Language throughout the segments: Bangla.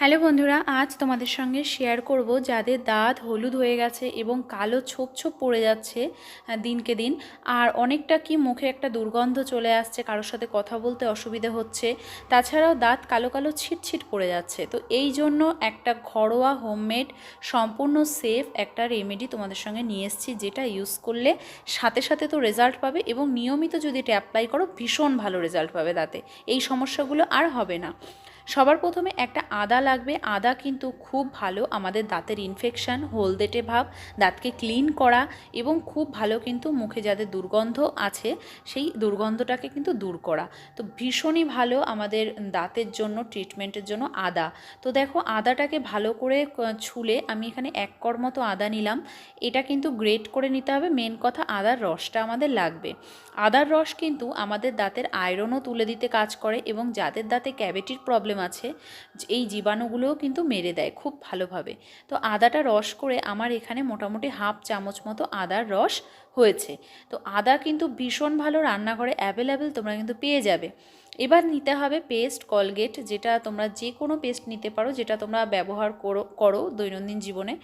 হ্যালো বন্ধুরা, আজ তোমাদের সঙ্গে শেয়ার করব যাদের দাঁত হলুদ হয়ে গেছে এবং কালো ছোপ ছোপ পড়ে যাচ্ছে দিনকে দিন। আর অনেকটা কি মুখে একটা দুর্গন্ধ চলে আসছে, কারোর সাথে কথা বলতে অসুবিধে হচ্ছে। তাছাড়াও দাঁত কালো কালো ছিটছিট পড়ে যাচ্ছে। তো এই জন্য একটা ঘরোয়া হোমমেড সম্পূর্ণ সেফ একটা রেমেডি তোমাদের সঙ্গে নিয়ে এসেছি, যেটা ইউজ করলে সাথে সাথে তো রেজাল্ট পাবে এবং নিয়মিত যদি এটা অ্যাপ্লাই করো, ভীষণ ভালো রেজাল্ট পাবে দাঁতে। এই সমস্যাগুলো আর হবে না। সবার প্রথমে একটা আদা লাগবে। আদা কিন্তু খুব ভালো আমাদের দাঁতের ইনফেকশান হলদেটে ভাব, দাঁতকে ক্লিন করা এবং খুব ভালো কিন্তু মুখে যাদের দুর্গন্ধ আছে, সেই দুর্গন্ধটাকে কিন্তু দূর করা। তো ভীষণই ভালো আমাদের দাঁতের জন্য ট্রিটমেন্টের জন্য আদা। তো দেখো, আদাটাকে ভালো করে ছুলে আমি এখানে এক কর মতো আদা নিলাম। এটা কিন্তু গ্রেট করে নিতে হবে। মেন কথা, আদার রসটা আমাদের লাগবে। আদার রস কিন্তু আমাদের দাঁতের আয়রনও তুলে দিতে কাজ করে এবং যাদের দাঁতে ক্যাভিটির প্রবলেম আছে এই জীবাণুগুলোও কিন্তু মেরে দেয় খুব ভালোভাবে। তো আদাটা রস করে আমার এখানে মোটামুটি হাফ চামচ মতো আদার রস হয়েছে। তো আদা কিন্তু ভীষণ ভালো রান্নাঘরে অ্যাভেলেবেল তোমরা কিন্তু পেয়ে যাবে। এবার নিতে হবে পেস্ট কলগেট, যেটা তোমরা যে কোনো পেস্ট নিতে পারো, যেটা তোমরা ব্যবহার করো করো দৈনন্দিন জীবনে।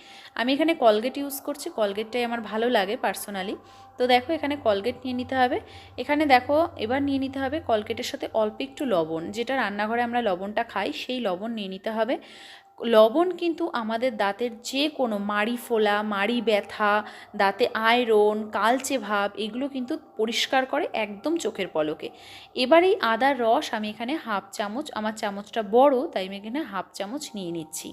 আমি এখানে কলগেট ইউজ করছি, কলগেটটাই আমার ভালো লাগে পার্সোনালি তো দেখো এখানে কলগেট নিয়ে নিতে হবে। এখানে দেখো এবার নিয়ে নিতে হবে কলগেটের সাথে অল্প একটু লবণ, যেটা রান্নাঘরে আমরা লবণটা খাই, সেই লবণ নিয়ে নিতে হবে। লবণ কিন্তু আমাদের দাঁতের যে কোনো মাড়ি ফোলা, মাড়ি ব্যথা, দাঁতে আয়রন, কালচে ভাব, এগুলো কিন্তু পরিষ্কার করে একদম চোখের পলকে। এবার এই আদার রস আমি এখানে হাফ চামচ, আমার চামচটা বড়, তাই আমি এখানে হাফ চামচ নিয়ে নিচ্ছি।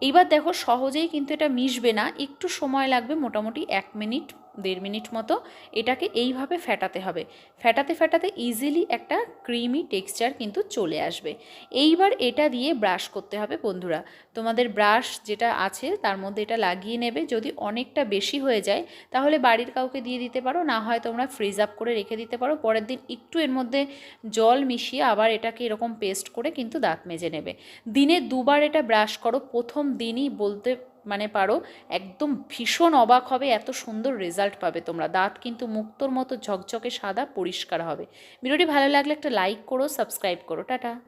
এইবার দেখো সহজেই কিন্তু এটা মিশবে না, একটু সময় লাগবে মোটামুটি এক মিনিট দেড় মিনিট মতো এটাকে এইভাবে ফেটাতে হবে। ফেটাতে ফেটাতে ইজিলি একটা ক্রিমি টেক্সচার কিন্তু চলে আসবে। এইবার এটা দিয়ে ব্রাশ করতে হবে বন্ধুরা। তোমাদের ব্রাশ যেটা আছে তার মধ্যে এটা লাগিয়ে নেবে। যদি অনেকটা বেশি হয়ে যায়, তাহলে বাড়ির কাউকে দিয়ে দিতে পারো। না হয় তোমরা ফ্রিজ আপ করে রেখে দিতে পারো। পরের দিন একটু এর মধ্যে জল মিশিয়ে আবার এটাকে এরকম পেস্ট করে কিন্তু দাঁত মেজে নেবে। দিনে দুবার এটা ব্রাশ করো। প্রথম দিনই বলতে মানে পারো, একদম ভীষণ অবাক হবে, এত সুন্দর রেজাল্ট পাবে তোমরা। দাঁত কিন্তু মুক্তর মতো ঝকঝকে সাদা, পরিষ্কার হবে। ভিডিওটি ভালো লাগলে একটা লাইক করো সাবস্ক্রাইব করো। টাটা।